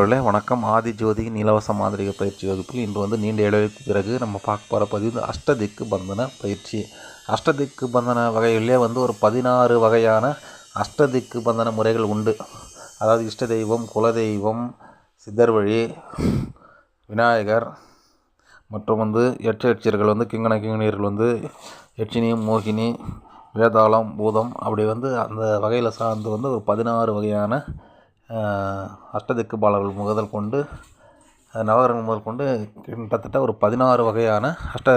நண்பர்களே வணக்கம். ஆதி ஜோதியின் இலவச மாந்திரிக பயிற்சி வகுப்பில் இன்று வந்து நீண்ட இடைவெளிக்கு பிறகு நம்ம பார்க்க போகிற பதிவு வந்து அஷ்டதிக்கு பந்தன பயிற்சி. அஷ்டதிக்கு பந்தன வகையிலே வந்து ஒரு பதினாறு வகையான அஷ்டதிக்கு பந்தன முறைகள் உண்டு. அதாவது இஷ்ட தெய்வம் குலதெய்வம் சித்தர் வழி விநாயகர் மற்றும் வந்து எட்டு வந்து கிங்கண கிங்கணியர்கள் வந்து யட்சினி மோகினி வேதாளம் பூதம் அப்படி வந்து அந்த வகையில் சார்ந்து வந்து ஒரு பதினாறு வகையான ஆஹ், அஷ்டதிக்கு பாலர்கள் முதல் கொண்டு அஹ், நவகிரகங்கள் முதல் கொண்டு கிட்டத்தட்ட ஒரு பதினாறு வகையான அஷ்ட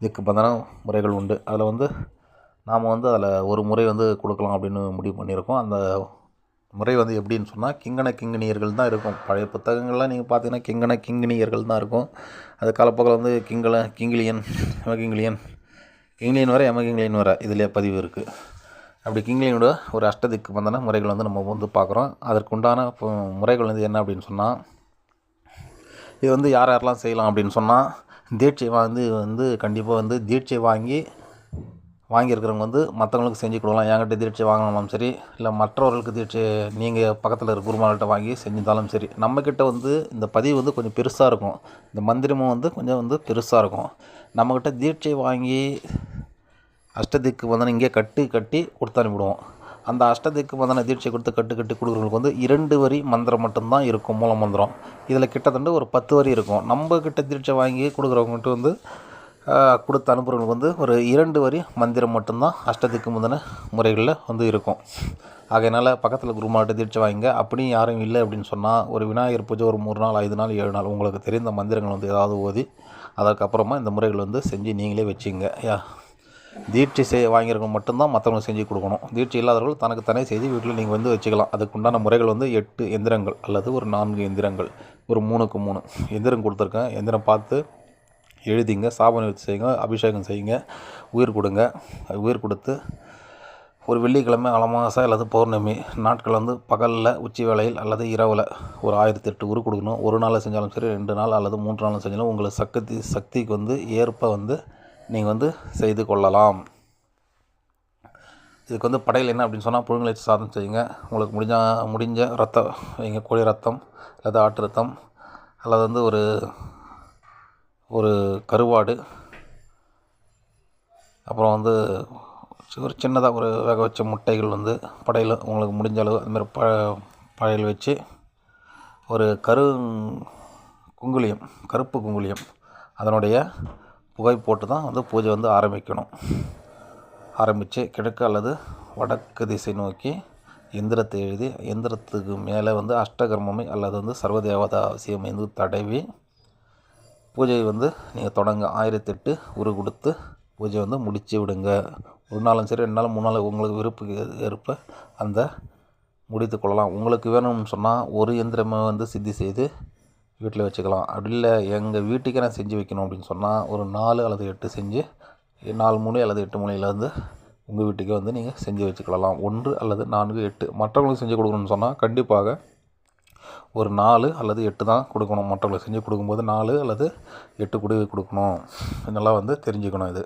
திக்கு பந்தன முறைகள் உண்டு. அதில் வந்து நாம் வந்து அதில் ஒரு முறை வந்து கொடுக்கலாம் அப்படின்னு முடிவு பண்ணியிருக்கோம். அந்த முறை வந்து எப்படின்னு சொன்னால் கிங்கண கிங்கினியர்கள் தான் இருக்கும். பழைய புத்தகங்கள்லாம் நீங்கள் பார்த்தீங்கன்னா கிங்கண கிங்கினியர்கள் தான் இருக்கும். அது காலப்போக்கில் வந்து கிங்கள கிங்கிலியன் எமகிங்கிலியன் கிங்கிலியன் வர எமகிங்கிலியன் வர இதிலே பதிவு இருக்குது அப்படி கிங்கிலியனோட ஒரு அஷ்டதிக்கு பந்தன முறைகள் வந்து நம்ம வந்து பார்க்குறோம். அதற்குண்டான முறைகள் வந்து என்ன அப்படின்னு சொன்னால் இது வந்து யார் யாரெல்லாம் செய்யலாம் அப்படின்னு சொன்னால் தீட்சை வந்து வந்து கண்டிப்பாக வந்து தீட்சை வாங்கி வாங்கியிருக்கிறவங்க வந்து மற்றவங்களுக்கு செஞ்சு கொடுக்கலாம். என்கிட்ட தீட்சை வாங்கினாலும் சரி இல்லை மற்றவர்களுக்கு தீட்சை நீங்கள் பக்கத்தில் இருக்க குருமார்கள்ட்ட வாங்கி செஞ்சிருந்தாலும் சரி நம்மக்கிட்ட வந்து இந்த பதிவு வந்து கொஞ்சம் பெருசாக இருக்கும். இந்த மந்திரமும் வந்து கொஞ்சம் வந்து பெருசாக இருக்கும். நம்மக்கிட்ட தீட்சை வாங்கி அஷ்டதிக்கு வந்தன இங்கே கட்டு கட்டி கொடுத்து அனுப்பிடுவோம். அந்த அஷ்டதிக்கு வந்தன தீட்சை கொடுத்து கட்டு கட்டி கொடுக்குறவங்களுக்கு வந்து இரண்டு வரி மந்திரம் மட்டும்தான் இருக்கும் மூல மந்திரம். இதில் கிட்டத்தட்ட ஒரு பத்து வரி இருக்கும். நம்ம கிட்ட தீட்சை வாங்கி கொடுக்குறவங்ககிட்ட வந்து கொடுத்து அனுப்புறவங்களுக்கு வந்து ஒரு இரண்டு வரி மந்திரம் மட்டும்தான் அஷ்டதிக்கு முந்தின முறைகளில் வந்து இருக்கும். ஆகையினால பக்கத்தில் குருமாட்ட தீட்சை வாங்கிங்க. அப்படியும் யாரும் இல்லை அப்படின்னு சொன்னால் ஒரு விநாயகர் பூஜை ஒரு மூணு நாள் ஐந்து நாள் ஏழு நாள் உங்களுக்கு தெரிந்த மந்திரங்கள் வந்து ஏதாவது ஓதி அதற்கப்புறமா இந்த முறைகள் வந்து செஞ்சு நீங்களே வச்சுங்க. யா. தீட்சை செய் வாங்கியிருக்கவங்க மட்டும்தான் மற்றவங்க செஞ்சு கொடுக்கணும். தீட்சை இல்லாதவர்கள் தனக்கு தானே செய்து வீட்டில் நீங்கள் வந்து வச்சுக்கலாம். அதுக்குண்டான முறைகள் வந்து எட்டு எந்திரங்கள் அல்லது ஒரு நான்கு எந்திரங்கள். ஒரு மூணுக்கு மூணு. எந்திரம் கொடுத்துருக்கேன். எந்திரம் பார்த்து எழுதிங்க. சாபனை வச்சு செய்யுங்க. அபிஷேகம் செய்யுங்க. உயிர் கொடுங்க. உயிர் கொடுத்து ஒரு வெள்ளிக்கிழமை அலமாசை அல்லது பௌர்ணமி நாட்கள் வந்து பகலில் உச்சி வேளையில் அல்லது இரவில் ஒரு ஆயிரத்தி எட்டு உரு கொடுக்கணும். ஒரு நாள் செஞ்சாலும் சரி ரெண்டு நாள் அல்லது மூன்று நாள் செஞ்சாலும் உங்களுக்கு சக்தி சக்திக்கு வந்து ஏற்ப வந்து நீங்கள் வந்து செய்து கொள்ளலாம். இதுக்கு வந்து படையில் என்ன அப்படின்னு சொன்னால் புழுங்கல் சாதம் செய்யுங்க. உங்களுக்கு முடிஞ்ச முடிஞ்ச ரத்தம் வைங்க. கோழி ரத்தம் அல்லது ஆட்டு ரத்தம் அல்லது வந்து ஒரு ஒரு கருவாடு. அப்புறம் வந்து ஒரு சின்னதாக ஒரு வேக வச்ச முட்டைகள் வந்து படையில் உங்களுக்கு முடிஞ்ச அளவு அதுமாதிரி ப படையல் வச்சு ஒரு கரு குங்குலியம் கருப்பு குங்குலியம் அதனுடைய புகை போட்டு தான் வந்து பூஜை வந்து ஆரம்பிக்கணும். ஆரம்பித்து கிழக்கு அல்லது வடக்கு திசை நோக்கி எந்திரத்தை எழுதி எந்திரத்துக்கு மேலே வந்து அஷ்டகர்மமை அல்லது வந்து சர்வதேவதா அவசியம் வந்து தடவி பூஜை வந்து நீங்கள் தொடங்க ஆயிரத்தெட்டு உரு கொடுத்து பூஜை வந்து முடித்து விடுங்க. ஒரு நாளும் சரி ரெண்டு நாள் மூணு நாள் உங்களுக்கு விருப்ப ஏற்ப அந்த முடித்து கொள்ளலாம். உங்களுக்கு வேணும்னு சொன்னால் ஒரு இயந்திரமே வந்து சித்தி செய்து வீட்டில் வச்சுக்கலாம். அப்படி இல்லை எங்கள் வீட்டுக்கே நான் செஞ்சு வைக்கணும் அப்படின்னு சொன்னால் ஒரு நாலு அல்லது எட்டு செஞ்சு நாலு மூணு அல்லது எட்டு மூலையில் உங்கள் வீட்டுக்கே வந்து நீங்கள் செஞ்சு வச்சுக்கலாம். ஒன்று அல்லது நான்கு எட்டு. மற்றவங்களுக்கு செஞ்சு கொடுக்கணும்னு சொன்னால் கண்டிப்பாக ஒரு நாலு அல்லது எட்டு தான் கொடுக்கணும். மற்றவங்களுக்கு செஞ்சு கொடுக்கும்போது நாலு அல்லது எட்டு குடிவை கொடுக்கணும். இதெல்லாம் வந்து தெரிஞ்சுக்கணும் இது.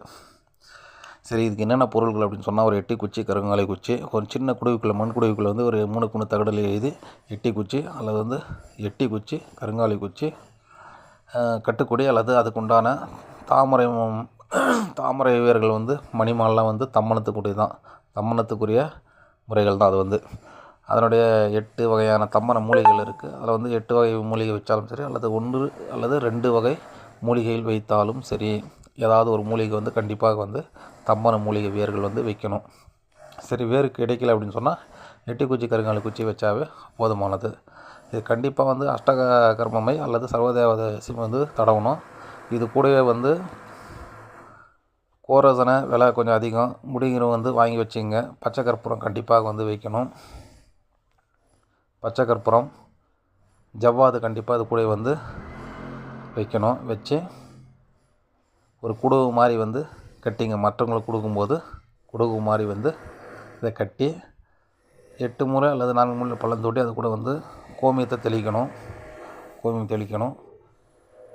சரி இதுக்கு என்னென்ன பொருட்கள் அப்படின்னு சொன்னால் ஒரு எட்டி குச்சி கருங்காலை குச்சி ஒரு சின்ன குடுவிக்குள்ளே மண் குடுவிக்குள்ளே வந்து ஒரு மூணு குணு தகடல் எழுதி எட்டி குச்சி அல்லது வந்து எட்டி குச்சி கருங்காலை குச்சி கட்டுக்குடி அல்லது அதுக்குண்டான தாமரை தாமரை வீரர்கள் வந்து மணிமாலெலாம் வந்து தம்மனத்துக்குரிய தான். தம்மனத்துக்குரிய முறைகள் தான் அது வந்து. அதனுடைய எட்டு வகையான தம்மன மூலிகைகள் இருக்குது அதில் வந்து எட்டு வகை மூலிகை வச்சாலும் சரி அல்லது ஒன்று அல்லது ரெண்டு வகை மூலிகையில் வைத்தாலும் சரி. ஏதாவது ஒரு மூலிகை வந்து கண்டிப்பாக வந்து தம்பான மூலிகை வேர்கள் வந்து வைக்கணும். சரி வேறு கிடைக்கல அப்படின்னு சொன்னால் நெட்டிக்குச்சி குச்சி கருங்காலி குச்சி வச்சாவே போதுமானது. இது கண்டிப்பாக வந்து அஷ்டக கர்மமை அல்லது சர்வதேவதேசம் வந்து தடவணும். இது கூடவே வந்து கோரசனை விலை கொஞ்சம் அதிகம். முடிங்கிறவங்க வந்து வாங்கி வச்சுங்க. பச்சை கற்பூரம் கண்டிப்பாக வந்து வைக்கணும். பச்சை கற்பூரம் ஜவ்வாது கண்டிப்பாக அது கூட வந்து வைக்கணும். வச்சு ஒரு குடுவு மாதிரி வந்து கட்டிங்க. மற்றவங்களுக்கு கொடுக்கும்போது குடுகு மாதிரி வந்து இதை கட்டி எட்டு முறை அல்லது நான்கு முறை பள்ளம் தொட்டி அது கூட வந்து கோமியத்தை தெளிக்கணும். கோமியம் தெளிக்கணும்.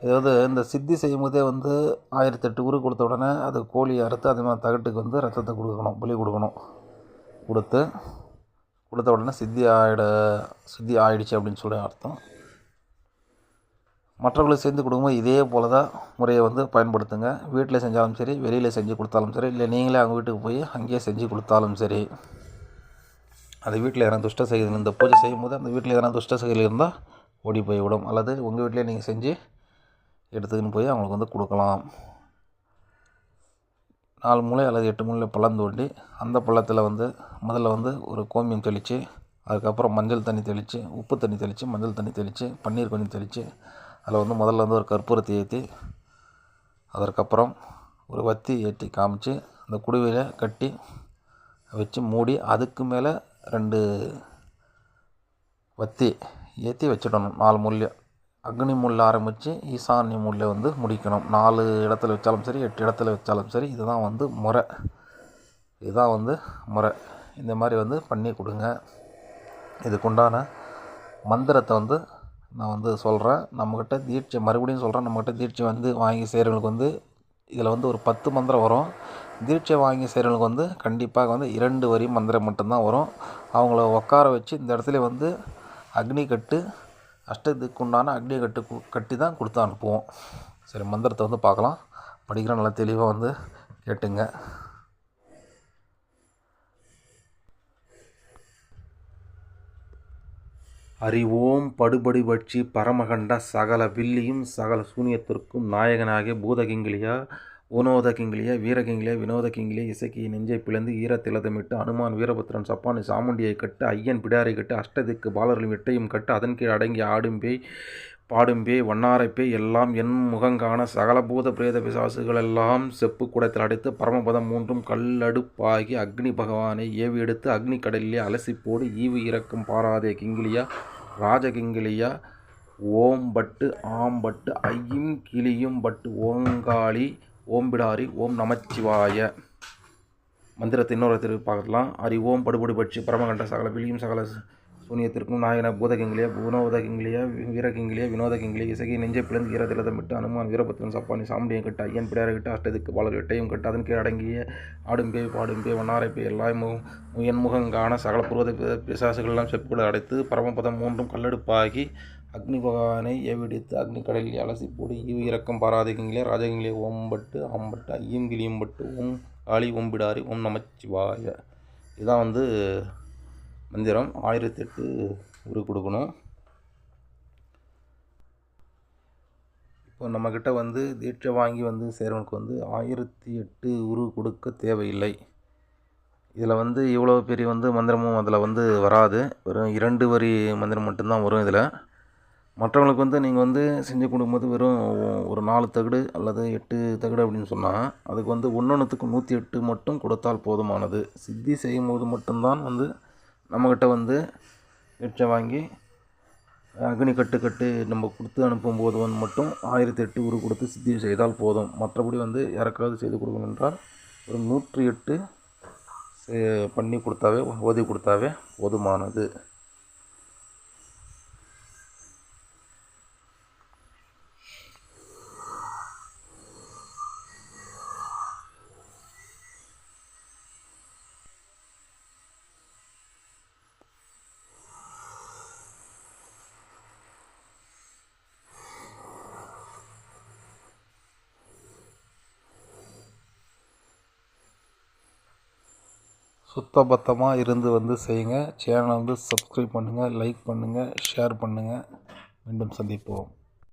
இதாவது இந்த சித்தி செய்யும்போதே வந்து ஆயிரத்தெட்டு உரு கொடுத்த உடனே அது கோழி அறுத்து அதே மாதிரி தகட்டுக்கு வந்து ரத்தத்தை கொடுக்கணும். பலி கொடுக்கணும். கொடுத்து கொடுத்த உடனே சித்தி ஆயிட சித்தி ஆயிடுச்சு அப்படின்னு சொல்லி அர்த்தம். மற்றவர்களுக்கு செஞ்சு கொடுக்கும்போது இதே போல் தான் முறையை வந்து பயன்படுத்துங்க. வீட்டில் செஞ்சாலும் சரி வெளியில் செஞ்சு கொடுத்தாலும் சரி இல்லை நீங்களே அவங்க வீட்டுக்கு போய் அங்கேயே செஞ்சு கொடுத்தாலும் சரி. அது வீட்டில் எதனா துஷ்ட செயல் இந்த பூஜை செய்யும்போது அந்த வீட்டில் எதனா துஷ்ட செயல் இருந்தால் ஓடி போய்விடும். அல்லது உங்கள் வீட்டிலே நீங்கள் செஞ்சு எடுத்துக்கின்னு போய் அவங்களுக்கு வந்து கொடுக்கலாம். நாலு மூளை அல்லது எட்டு மூலையில் பள்ளம் தோண்டி அந்த பள்ளத்தில் வந்து முதல்ல வந்து ஒரு கோமியம் தெளித்து அதுக்கப்புறம் மஞ்சள் தண்ணி தெளித்து உப்பு தண்ணி தெளித்து மஞ்சள் தண்ணி தெளித்து பன்னீர் கொஞ்சம் தெளித்து அதில் வந்து முதல்ல வந்து ஒரு கற்பூரத்தை ஏற்றி அதற்கப்புறம் ஒரு வத்தி ஏற்றி காமிச்சு அந்த குடுவையில் கட்டி வச்சு மூடி அதுக்கு மேலே ரெண்டு வத்தி ஏற்றி வச்சிடணும் நாலு முள்ள. அக்னி முள்ள ஆரம்பித்து ஈசான்ய முள்ள வந்து முடிக்கணும். நாலு இடத்துல வச்சாலும் சரி எட்டு இடத்துல வச்சாலும் சரி இதுதான் வந்து முறை. இதுதான் வந்து முறை. இந்த மாதிரி வந்து பண்ணி கொடுங்க. இதுக்குண்டான மந்திரத்தை வந்து நான் வந்து சொல்கிறேன் நம்மக்கிட்ட தீட்சை மறுபடியும் சொல்கிறேன் நம்மக்கிட்ட தீட்சை வந்து வாங்கி செய்கிறவங்களுக்கு வந்து இதில் வந்து ஒரு பத்து மந்திரம் வரும். தீட்சை வாங்கி செய்கிறவங்களுக்கு வந்து கண்டிப்பாக வந்து இரண்டு வரி மந்திரம் மட்டும்தான் வரும். அவங்கள உட்கார வச்சு இந்த இடத்துல வந்து அக்னி கட்டு அஷ்டத்துக்கு உண்டான அக்னி கட்டு கட்டி தான் கொடுத்து அனுப்புவோம். சரி மந்திரத்தை வந்து பார்க்கலாம். படிக்கிற நல்லா தெளிவாக வந்து கேட்டுங்க. அறிவோம் படுபடி வட்சி பரமகண்ட சகல வில்லியும் சகல சூனியத்திற்கும் நாயகனாகிய பூதகிங்கிலியா உனோத கிங்கிலியா வீரகிங்கிலியா வினோத கிங்கிலியா நெஞ்சை பிளந்து ஈரத்திலதமிட்டு அனுமான் வீரபுத்திரன் சப்பானி சாமுண்டியை கட்டு ஐயன் பிடாரை கட்டு அஷ்டதிக்கு பாலர்களும் எட்டையும் கட்டு அதன் கீழ் அடங்கி ஆடும் பேய் பாடும்பே பேய் எல்லாம் என் முகங்கான சகல பூத பிரேத பிசாசுகள் எல்லாம் செப்பு குடத்தில் அடைத்து பரமபதம் மூன்றும் கல்லடுப்பாகி அக்னி பகவானை ஏவி எடுத்து அக்னி கடலிலே அலசி போடு ஈவு இறக்கும் பாராதே கிங்கிலியா ராஜகிங்கிலியா ஓம் பட்டு ஆம்பட்டு ஐயும் கிளியும் பட்டு ஓங்காளி ஓம்பிடாரி ஓம் நமச்சிவாய. மந்திரத்தை இன்னொரு திரு பார்க்கலாம். அரி ஓம் படுபடு பட்சி பரமகண்ட சகல விழியும் சகல சூனியத்திற்கும் நாயகன பூதகிங்கிலியா பூனோதகிங்கிலியா வீரகிங்கிலியா வினோதகிங்களே இசகி நெஞ்சை பிளந்து ஈரதிலதம் விட்டு அனுமான் வீரபத்ரன் சப்பானி சாமுடியம் கட்ட ஐயன் பிடாரை கிட்ட அஷ்டதிக்கு பாலர் எட்டையும் கட்ட அதன் கீழ் அடங்கிய ஆடும் பேய் பாடும் பேய் வண்ணாரை பேய் எல்லாய் முகம் சகல புருவத பி- பிசாசுகளெல்லாம் செப்புகளை அடைத்து பரமபதம் மூன்றும் கல்லெடுப்பாகி அக்னி பகவானை ஏவிடித்து அக்னி கடலில் அலசி போடு ஈவு இறக்கம் பாராதிகிங்களே ராஜகிங்களே ஓம்பட்டு ஆம்பட்டு ஐயும் கிளியும் பட்டு ஓம் காளி ஓம்பிடாரி ஓம் நமச்சிவாய. இதுதான் வந்து மந்திரம் ஆயிரத்தெட்டு உரு கொடுக்கணும். இப்போ நம்மக்கிட்ட வந்து தீட்சை வாங்கி வந்து சேர்வனுக்கு வந்து ஆயிரத்தி எட்டு உரு கொடுக்க தேவையில்லை. இதில் வந்து இவ்வளோ பெரிய வந்து மந்திரமும் அதில் வந்து வராது. வெறும் இரண்டு வரி மந்திரம் மட்டும்தான் வரும் இதில். மற்றவங்களுக்கு வந்து நீங்கள் வந்து செஞ்சு கொடுக்கும்போது வெறும் ஒரு நாலு தகடு அல்லது எட்டு தகடு அப்படின்னு சொன்னால் அதுக்கு வந்து ஒன்று ஒன்றுத்துக்கு நூற்றி எட்டு மட்டும் கொடுத்தால் போதுமானது. சித்தி செய்யும் போது மட்டும்தான் வந்து நம்மக்கிட்ட வந்து எச்சம் வாங்கி அக்னி கட்டு கட்டு நம்ம கொடுத்து அனுப்பும்போது வந்து மட்டும் ஆயிரத்தி எட்டு உரு கொடுத்து சித்தி செய்தால் போதும். மற்றபடி வந்து யாருக்காவது செய்து கொடுக்கணும் என்றால் ஒரு நூற்றி எட்டு செ- பண்ணி கொடுத்தாவே ஓதி கொடுத்தாவே போதுமானது. சுத்தபத்தமாக இருந்து வந்து செய்யுங்க. சேனலை வந்து சப்ஸ்கிரைப் பண்ணுங்கள் லைக் பண்ணுங்கள் ஷேர் பண்ணுங்கள் மீண்டும் சந்திப்போம்.